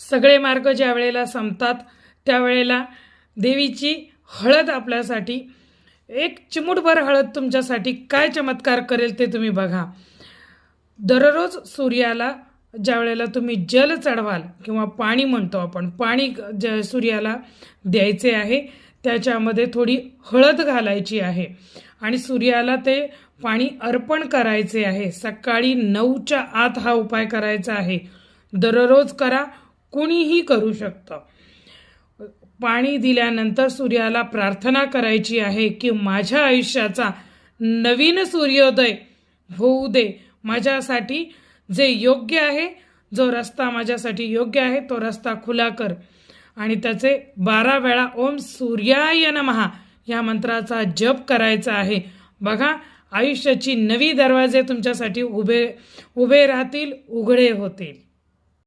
सगळे मार्ग ज्या वेळेला संपतात त्यावेळेला देवीची हळद आपल्यासाठी एक चिमूटभर हळद तुमच्यासाठी काय चमत्कार करेल ते तुम्ही बघा. दररोज सूर्याला ज्या वेळेला तुम्ही जल चढवाल किंवा पाणी म्हणतो आपण पाणी ज सूर्याला द्यायचे आहे त्याच्यामध्ये थोडी हळद घालायची आहे आणि सूर्याला ते पाणी अर्पण करायचे आहे. सकाळी नऊच्या आत हा उपाय करायचा आहे. दररोज करा कुणीही करू शकतं. पाणी दिल्यानंतर सूर्याला प्रार्थना करायची आहे की माझ्या आयुष्याचा नवीन सूर्योदय होऊ दे. माझ्यासाठी जे योग्य आहे जो रस्ता माझ्यासाठी योग्य आहे तो रस्ता खुला कर. आणि त्याचे बारा वेळा ओम सूर्याय नमहा या मंत्राचा जप करायचा आहे. बघा आयुष्याची नवी दरवाजे तुमच्यासाठी उभे उभे राहतील उघडे होतील.